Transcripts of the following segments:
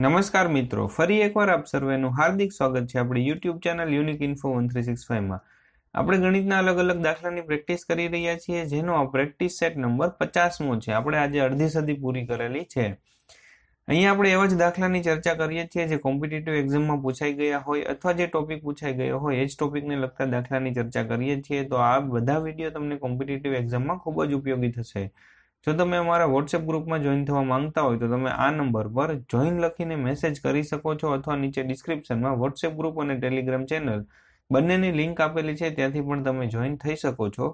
નમસ્કાર મિત્રો, ફરી એકવાર આપ સર્વેનું હાર્દિક સ્વાગત છે આપણી YouTube channel unique info one three six ફાઈવમાં આપણે ગણિતના અલગ અલગ દાખલાની પ્રેક્ટિસ કરી રહ્યા છીએ, જેનો આ પ્રેક્ટિસ સેટ નંબર પચાસમો છે. આપણે આજે અડધી સદી પૂરી કરેલી છે. અહીંયા આપણે એવા જ દાખલાની ચર્ચા કરીએ છીએ જે કોમ્પિટેટિવ એક્ઝામમાં પૂછાઈ ગયા હોય અથવા જે ટોપિક પૂછાઈ ગયો હોય, એ જ ટોપિકને લગતા દાખલાની ચર્ચા કરીએ છીએ. તો આ બધા વીડિયો તમને કોમ્પિટેટિવ એક્ઝામમાં ખૂબ જ ઉપયોગી થશે. જો તમે અમારા વોટ્સએપ ગ્રુપમાં જોઈન થવા માંગતા હોય તો તમે આ નંબર પર જોઈન લખીને મેસેજ કરી શકો છો અથવા નીચે ડિસ્ક્રિપ્શનમાં વોટ્સએપ ગ્રુપ અને ટેલિગ્રામ ચેનલ બંનેની લિંક આપેલી છે. ત્યાંથી પણ તમે જોઈન થઈ શકો છો.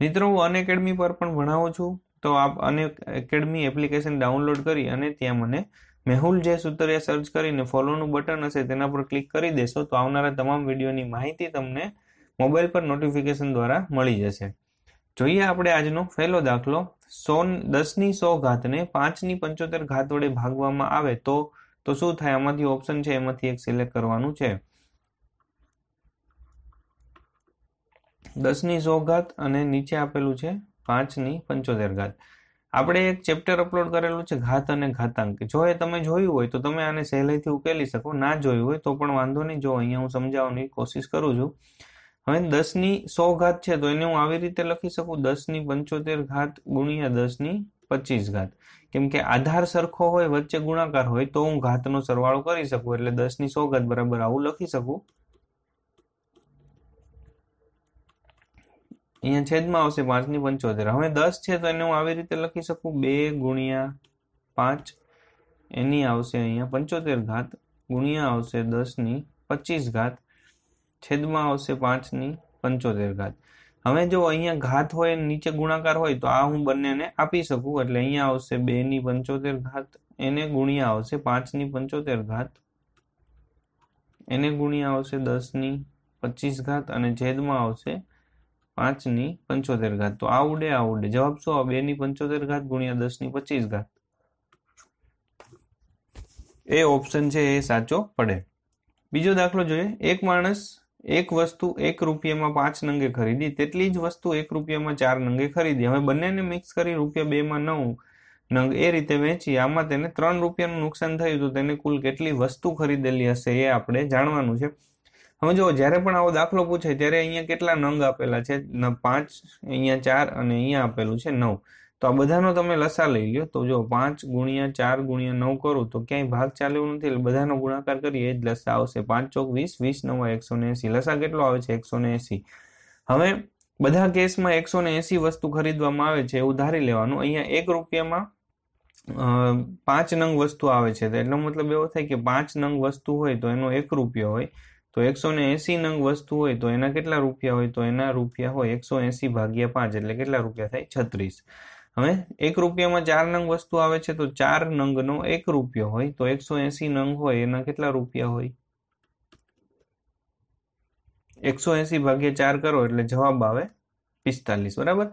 મિત્રો, હું અન એકેડમી પર પણ ભણાવું છું. તો આપ અન એકેડમી એપ્લિકેશન ડાઉનલોડ કરી અને ત્યાં મને મેહુલ જે સુતરિયા સર્ચ કરીને ફોલોનું બટન હશે તેના પર ક્લિક કરી દેશો તો આવનારા તમામ વિડીયોની માહિતી તમને મોબાઈલ પર નોટિફિકેશન દ્વારા મળી જશે. જોઈએ આપણે આજનો પહેલો દાખલો. સો દસની સો ઘાતને પાંચની પંચોતેર ઘાત વડે ભાગવામાં આવે તો તો શું થાય? આમાંથી ઓપ્શન છે, એમાંથી એક સિલેક્ટ કરવાનું છે. દસની સો ઘાત અને નીચે આપેલું છે પાંચની પંચોતેર ઘાત. આપણે એક ચેપ્ટર અપલોડ કરેલું છે ઘાત અને ઘાતાંક. જો એ તમે જોયું હોય તો તમે આને સહેલાઈથી ઉકેલી શકો. ના જોયું હોય તો પણ વાંધો નહીં. જો અહીંયા હું સમજાવવાની કોશિશ કરું છું. હવે દસની સો ઘાત છે, તો એને હું આવી રીતે લખી શકું? દસની પંચોતેર ઘાત ગુણ્યા દસની પચીસ ઘાત. કેમ કે આધાર સરખો હોય, વચ્ચે ગુણાકાર હોય, તો હું ઘાતનો સરવાળો કરી શકું, એટલે દસની સો ઘાત બરાબર આવું લખી શકું. અહીંયા છેદમાં આવશે પાંચની પંચોતેર. હવે દસ છે, તો એને હું આવી રીતે લખી શકું? બે ગુણ્યા પાંચ. એની આવશે અહીંયા પંચોતેર ઘાત ગુણ્યા આવશે દસની પચીસ ઘાત. છેદમાં આવશે પાંચની પંચોતેર ઘાત. હવે જો અહીંયા ઘાત હોય નીચે ગુણાકાર હોય તો આ હું બંનેને આપી શકું. એટલે અહીંયા આવશે બે ની પંચોતેર ઘાત, એને ગુણ્યા આવશે પાંચની પંચોતેર ઘાત, એને ગુણ્યા આવશે દસની પચીસ ઘાત અને છેદમાં આવશે પાંચની પંચોતેર ઘાત. તો આ ઉડે આ ઉડે. જવાબ શું બે ની પંચોતેર ઘાત ગુણ્યા દસની પચીસ ઘાત. એ ઓપ્શન છે એ સાચો પડે. બીજો દાખલો જોઈએ. એક માણસ એક વસ્તુ એક રૂપિયામાં પાંચ નંગે ખરીદી, તેટલી જ વસ્તુ એક રૂપિયામાં ચાર નંગે ખરીદી. હવે બંનેને મિક્સ કરી રૂપિયા બેમાં નવ નંગ એ રીતે વેચી, આમાં તેને ત્રણ રૂપિયાનું નુકસાન થયું તો તેને કુલ કેટલી વસ્તુ ખરીદેલી હશે એ આપણે જાણવાનું છે. હવે જો જ્યારે પણ આવો દાખલો પૂછે ત્યારે અહીંયા કેટલા નંગ આપેલા છે? પાંચ, અહીંયા ચાર અને અહીંયા આપેલું છે નવ. તો આ બધાનો તમે લસા લઈ લ્યો. તો જો પાંચ ગુણ્યા ચાર ગુણ્યા નવ કરું તો ક્યાંય ભાગ ચાલે નથી. એટલે બધાનો ગુણાકાર કરીએ. જ લસા આવશે પાંચ ચોક વીસ. વીસ નવ એકસો ને એસી. લસા કેટલો આવે છે? એકસો ને એસી. હવે બધા કેસમાં એકસો ને એસી વસ્તુ ખરીદવામાં આવે છે એવું ધારી લેવાનું. અહીંયા એક રૂપિયામાં પાંચ નંગ વસ્તુ આવે છે. એટલો મતલબ એવો થાય કે પાંચ નંગ વસ્તુ હોય તો એનો એક રૂપિયો હોય. તો એકસો ને એસી નંગ વસ્તુ હોય તો એના કેટલા રૂપિયા હોય? તો એના રૂપિયા હોય એકસો એસી ભાગ્યા પાંચ. એટલે કેટલા રૂપિયા થાય? છત્રીસ. હવે એક રૂપિયામાં ચાર નંગ વસ્તુ આવે છે તો ચાર નંગનો એક રૂપિયો હોય તો એકસો એસી નંગ હોય, એના કેટલા રૂપિયા હોય? એકસો એસી ભાગ્યા ચાર કરો એટલે જવાબ આવે પિસ્તાલીસ, બરાબર?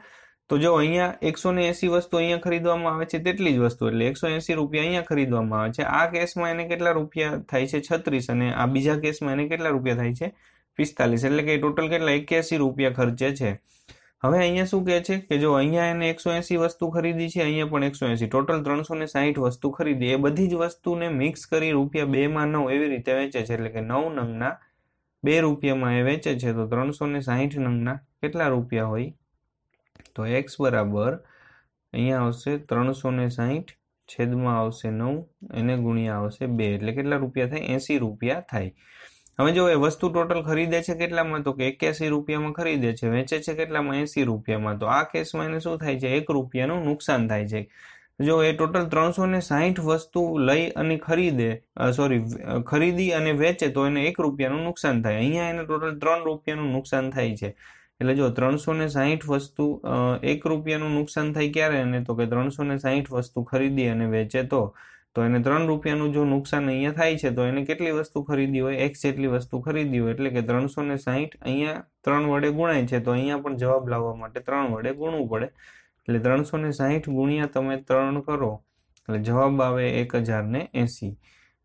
તો જો અહીંયા એકસો ને એસી વસ્તુ અહીંયા ખરીદવામાં આવે છે તેટલી જ વસ્તુ, એટલે એકસો એસી રૂપિયા અહીંયા ખરીદવામાં આવે છે. આ કેસમાં એને કેટલા રૂપિયા થાય છે? છત્રીસ, અને આ બીજા કેસમાં એને કેટલા રૂપિયા થાય છે? પિસ્તાલીસ, એટલે કે ટોટલ કેટલા? એક્યાસી રૂપિયા ખર્ચે છે. હવે અહીંયા શું કહે છે કે જો અહીંયા એને એકસો એસી વસ્તુ ખરીદી છે, અહીંયા પણ એકસો એસી. ટોટલ ત્રણસો ને સાહીઠ વસ્તુ ખરીદી. એ બધી જ વસ્તુને મિક્સ કરી રૂપિયા બે માં નવ એવી રીતે વેચે છે. એટલે કે નવ નંગના બે રૂપિયામાં એ વેચે છે. તો ત્રણસો ને સાહીઠ નંગના કેટલા રૂપિયા હોય? તો એક્સ બરાબર અહીંયા આવશે ત્રણસો ને સાહીઠ છેદમાં આવશે નવ, એને ગુણ્યા આવશે બે. એટલે કેટલા રૂપિયા થાય? એસી રૂપિયા થાય. હવે જો એ વસ્તુ ટોટલ ખરીદે છે કેટલામાં? તો કે એક્યાસી રૂપિયામાં ખરીદે છે, વેચે છે કેટલામાં? એસી રૂપિયામાં. તો આ કેસમાં એને શું થાય છે? એક રૂપિયાનું નુકસાન થાય છે. જો એ ટોટલ ત્રણસો ને સાહીઠ વસ્તુ લઈ અને ખરીદે સોરી ખરીદી અને વેચે, તો એને એક રૂપિયાનું નુકસાન થાય. અહીંયા એને ટોટલ ત્રણ રૂપિયાનું નુકસાન થાય છે. એટલે જો ત્રણસો ને સાહીઠ વસ્તુ એક રૂપિયાનું નુકસાન થાય ક્યારે? અને તો કે ત્રણસો ને સાહીઠ વસ્તુ ખરીદી અને વેચે તો તો એને ત્રણ રૂપિયાનું જો નુકસાન અહીંયા થાય છે, તો એને કેટલી વસ્તુ ખરીદી હોય? એક્સ જેટલી વસ્તુ ખરીદી હોય, એટલે કે ત્રણસો ને સાહીઠ અહીંયા ત્રણ વડે ગુણાય છે, તો અહીંયા પણ જવાબ લાવવા માટે ત્રણ વડે ગુણવું પડે. એટલે ત્રણસો ને સાહીઠ ગુણ્યા તમે ત્રણ કરો, એટલે જવાબ આવે એક હજાર ને એસી.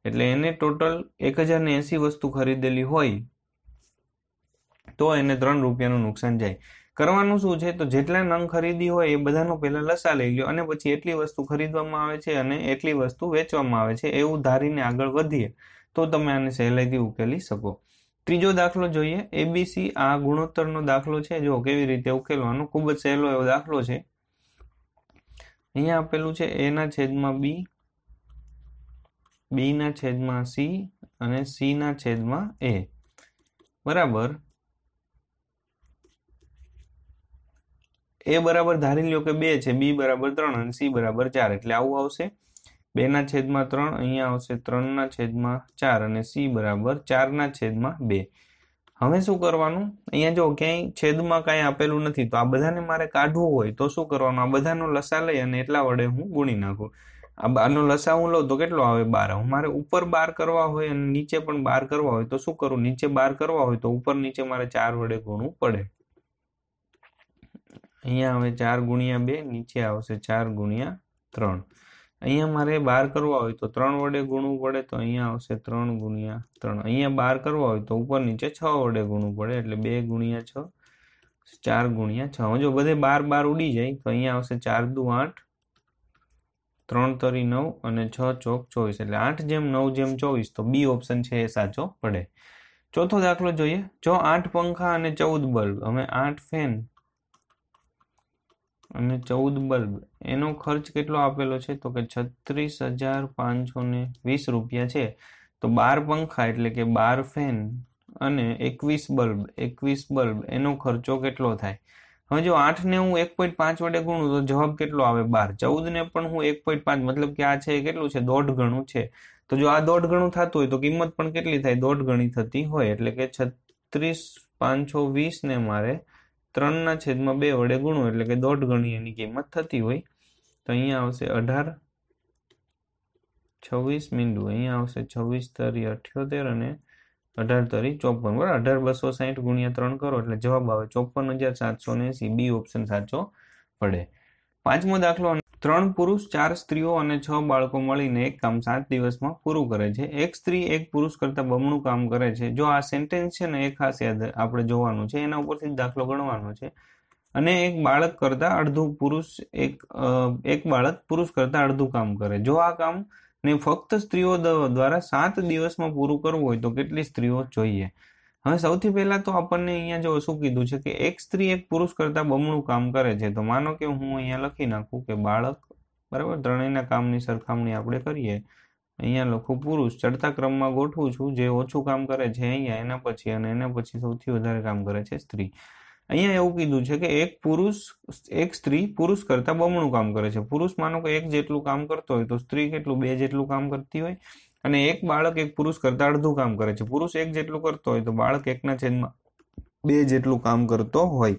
એટલે એને ટોટલ એક હજાર ને એસી વસ્તુ ખરીદેલી હોય, તો એને ત્રણ રૂપિયાનું નુકસાન જાય. કરવાનું શું છે? તો જેટલા નંગ ખરીદી હોય એ બધાનો પહેલાં લસા લઈ લો અને પછી એટલી વસ્તુ ખરીદવામાં આવે છે અને એટલી વસ્તુ વેચવામાં આવે છે એવું ધારીને આગળ વધીએ તો તમે આને સહેલાઈથી ઉકેલી શકો. ત્રીજો દાખલો જોઈએ. એબીસી આ ગુણોત્તરનો દાખલો છે. જો કેવી રીતે ઉકેલવાનો? ખૂબ જ સહેલો એવો દાખલો છે. અહીંયા આપેલું છે એના છેદમાં બી બીના છેદમાં સી અને સીના છેદમાં એ બરાબર? એ બરાબર ધારી લ્યો કે બે છે, બી બરાબર ત્રણ અને સી બરાબર ચાર, એટલે આવું આવશે. બેના છેદમાં ત્રણ, અહીંયા આવશે ત્રણના છેદમાં ચાર અને સી બરાબર ચારના છેદમાં બે. હવે શું કરવાનું? અહીંયા જો ક્યાંય છેદમાં કાંઈ આપેલું નથી, તો આ બધાને મારે કાઢવું હોય તો શું કરવાનું? આ બધાનો લસા લઈ અને એટલા વડે હું ગુણી નાખું. આનો લસા હું લઉં તો કેટલો આવે? બાર. મારે ઉપર બાર કરવા હોય અને નીચે પણ બાર કરવા હોય તો શું કરું? નીચે બાર કરવા હોય તો ઉપર નીચે મારે ચાર વડે ગુણવું પડે. અહીંયા હવે ચાર ગુણ્યા બે, નીચે આવશે ચાર ગુણ્યા ત્રણ. અહીંયા મારે બાર કરવા હોય તો ત્રણ વડે ગુણવું પડે તો અહીંયા આવશે ત્રણ ગુણ્યા ત્રણ. અહીંયા બાર કરવા હોય તો ઉપર નીચે છ વડે ગુણવું પડે એટલે બે ગુણ્યા છ, ચાર ગુણ્યા છ. જો બધે બાર બાર ઉડી જાય તો અહીંયા આવશે ચાર દુ આઠ, ત્રણ તરી નવ અને છ ચોક ચોવીસ. એટલે આઠ જેમ નવ જેમ ચોવીસ તો બી ઓપ્શન છે એ સાચો પડે. ચોથો દાખલો જોઈએ. જો આઠ પંખા અને ચૌદ બલ્બ. અમે આઠ ફેન અને ચૌદ બલ્બ. એનો ખર્ચ કેટલો આપેલો છે? તો કે છત્રીસ હજાર પાંચસો ને વીસ રૂપિયા છે. તો બાર પંખા એટલે કે બાર ફેન અને એકવીસ બલ્બ એકવીસ બલ્બ, એનો ખર્ચો કેટલો થાય? હવે જો આઠ ને હું એક પોઈન્ટ પાંચ વડે ગુણું, તો જવાબ કેટલો આવે? બાર. ચૌદ ને પણ હું એક પોઈન્ટ પાંચ, મતલબ કે આ છે કેટલું છે? દોઢ ગણું છે. તો જો આ દોઢ ગણું થતું હોય, તો કિંમત પણ કેટલી થાય? દોઢ ગણી થતી હોય, એટલે કે છત્રીસ પાંચસો વીસ ને મારે ત્રણના છેદમાં બે વડે ગુણો એટલે કે દોઢ ગણી એની કિંમત થતી હોય, તો અહીંયા આવશે અઢાર, છવ્વીસ મીંડું. અહીંયા આવશે છવ્વીસ તરી અઠ્યોતેર અને અઢાર તરી ચોપન. બરાબર, અઢાર બસો સાહીઠ ગુણ્યા ત્રણ કરો એટલે જવાબ આવે ચોપન હજાર સાતસો ને એસી. બી ઓપ્શન સાચો પડે. પાંચમો દાખલો ત્રણ પુરુષ, ચાર સ્ત્રીઓ અને છ બાળકો મળીને એક કામ સાત દિવસમાં પૂરું કરે છે. એક સ્ત્રી, એક પુરુષ કરતાં બમણું કામ કરે છે. જો આ સેન્ટેન્સ છે ને, એ ખાસ યાદ આપણે જોવાનું છે. એના ઉપરથી દાખલો ગણવાનો છે. અને એક બાળક કરતાં અડધું પુરુષ, એક એક બાળક પુરુષ કરતાં અડધું કામ કરે. જો આ કામ ને ફક્ત સ્ત્રીઓ દ્વારા સાત દિવસમાં પૂરું કરવું હોય તો કેટલી સ્ત્રીઓ જોઈએ? હવે સૌથી પહેલા તો આપણને અહીંયા જો શું કીધું છે કે એક સ્ત્રી એક પુરુષ કરતા બમણું કામ કરે છે, તો માનો કે હું અહીંયા લખી નાખું કે બાળક, બરાબર? ત્રણેયના કામની સરખામણી આપણે કરીએ. અહીંયા લખું, પુરુષ, ચડતા ક્રમમાં ગોઠવું છું જે ઓછું કામ કરે છે અહીંયા, એના પછી અને એના પછી સૌથી વધારે કામ કરે છે સ્ત્રી. અહીંયા એવું કીધું છે કે એક પુરુષ, એક સ્ત્રી પુરુષ કરતા બમણું કામ કરે છે. પુરુષ માનો કે એક જેટલું કામ કરતો હોય તો સ્ત્રી કેટલું, બે જેટલું કામ કરતી હોય? અને એક બાળક એક પુરુષ કરતા અડધું કામ કરે છે. પુરુષ એક જેટલું કરતો હોય તો બાળક એકના છેદમાં બે જેટલું કામ કરતો હોય.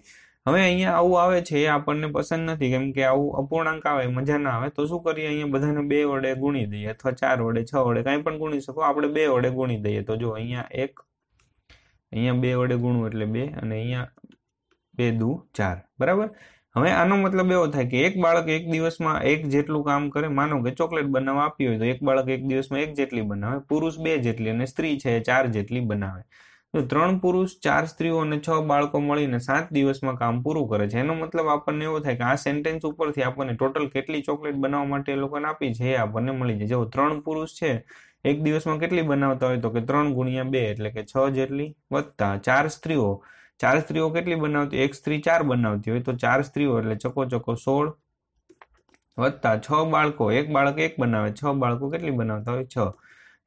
હવે અહીંયા આવું આવે છે એ આપણને પસંદ નથી. કેમ કે આવું અપૂર્ણાંક આવે, મજા ના આવે, તો શું કરીએ? અહીંયા બધાને બે વડે ગુણી દઈએ અથવા ચાર વડે, છ વડે, કાંઈ પણ ગુણી શકો. આપણે બે વડે ગુણી દઈએ. તો જો અહીંયા એક, અહીંયા બે વડે ગુણવું એટલે બે, અને અહીંયા બે દુ ચાર. બરાબર? હવે આનો મતલબ એવો થાય કે એક બાળક એક દિવસમાં એક જેટલું કામ કરે, માનો કે ચોકલેટ બનાવવા આપી હોય તો એક બાળક એક દિવસમાં એક જેટલી બનાવે, પુરુષ બે જેટલી અને સ્ત્રી છે ચાર જેટલી બનાવે. તો ત્રણ પુરુષ, ચાર સ્ત્રીઓ અને છ બાળકો મળીને સાત દિવસમાં કામ પૂરું કરે છે. એનો મતલબ આપણને એવો થાય કે આ સેન્ટેન્સ ઉપરથી આપણને ટોટલ કેટલી ચોકલેટ બનાવવા માટે એ લોકોને આપી છે એ આપણને મળી જાય. જો ત્રણ પુરુષ છે, એક દિવસમાં કેટલી બનાવતા હોય તો કે ત્રણ ગુણ્યા બે એટલે કે છ જેટલી વત્તા ચાર સ્ત્રીઓ ચાર સ્ત્રીઓ કેટલી બનાવતી એક સ્ત્રી ચાર બનાવતી હોય. તો ચાર સ્ત્રીઓ એટલે ચકો ચકો સોળ વત્તા છ બાળકો. એક બાળક એક બનાવે. છ બાળકો કેટલી બનાવતા હોય? છ.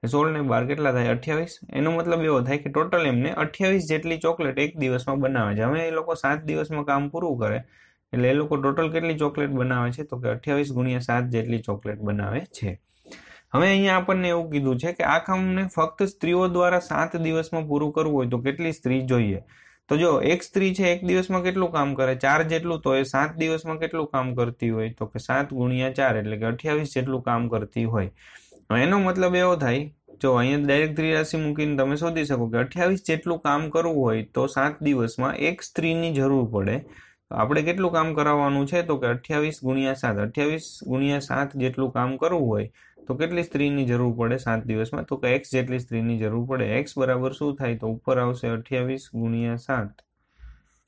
સોળ ને બાર કેટલા થાય? અઠ્યાવીસ. એનો મતલબ એવો થાય કે ટોટલ એમને અઠ્યાવીસ જેટલી ચોકલેટ એક દિવસમાં બનાવે છે. હવે એ લોકો સાત દિવસમાં કામ પૂરું કરે. એટલે એ લોકો ટોટલ કેટલી ચોકલેટ બનાવે છે? તો કે અઠ્યાવીસ ગુણ્યા સાત જેટલી ચોકલેટ બનાવે છે. હવે અહીંયા આપણને એવું કીધું છે કે આ કામને ફક્ત સ્ત્રીઓ દ્વારા સાત દિવસમાં પૂરું કરવું હોય તો કેટલી સ્ત્રી જોઈએ? તો જો એક સ્ત્રી છે, એક દિવસમાં કેટલું કામ કરે? ચાર જેટલું, તો એ સાત દિવસમાં કેટલું કામ કરતી હોય? તો કે સાત ગુણ્યા ચાર, એટલે કે અઠ્યાવીસ જેટલું કામ કરતી હોય. એનો મતલબ એવો થાય, જો અહીંયા ડાયરેક્ટ ત્રિરાશિ મૂકીને તમે શોધી શકો કે અઠ્યાવીસ જેટલું કામ કરવું હોય, તો સાત દિવસમાં એક સ્ત્રીની જરૂર પડે. આપણે કેટલું કામ કરાવવાનું છે? તો કે અઠ્યાવીસ ગુણ્યા સાત. અઠ્યાવીસ ગુણ્યા સાત જેટલું કામ કરવું હોય, તો કેટલી સ્ત્રીની જરૂર પડે સાત દિવસમાં? તો કે એક્સ જેટલી સ્ત્રીની જરૂર પડે. એક્સ બરાબર શું થાય? તો ઉપર આવશે અઠ્યાવીસ ગુણ્યા સાત.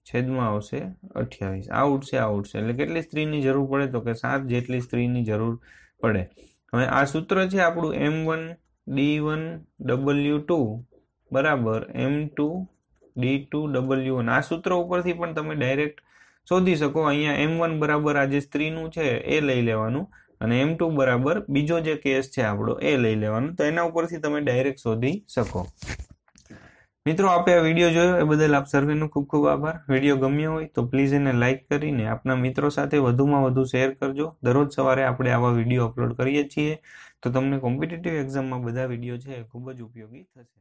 છેદમાં આવશે અઠ્યાવીસ. આ ઉઠશે આ ઉઠશે એટલે કેટલી સ્ત્રીની જરૂર પડે? તો કે સાત જેટલી સ્ત્રીની જરૂર પડે. હવે આ સૂત્ર છે આપણું M one D one W two. બરાબર. M two D two W one. આ સૂત્ર ઉપરથી પણ તમે ડાયરેક્ટ શોધી શકો, અહીંયા એમ વન બરાબર આ જે સ્ત્રીનું છે, એ લઈ લેવાનું. અને એમ ટુ બરાબર બીજો જે કેસ છે આપણો, એ લઈ લેવાનો. તો એના ઉપરથી તમે ડાયરેક્ટ શોધી શકો. મિત્રો, આપે આ વીડિયો જોયો, એ બદલ આપ સર્વેનો ખૂબ ખૂબ આભાર. વીડિયો ગમ્યો હોય તો પ્લીઝ એને લાઇક કરીને આપના મિત્રો સાથે વધુમાં વધુ શેર કરજો. દરરોજ સવારે આપણે આવા વીડિયો અપલોડ કરીએ છીએ. તો તમને કોમ્પિટિટિવ એક્ઝામમાં બધા વીડિયો છે ખૂબ જ ઉપયોગી થશે.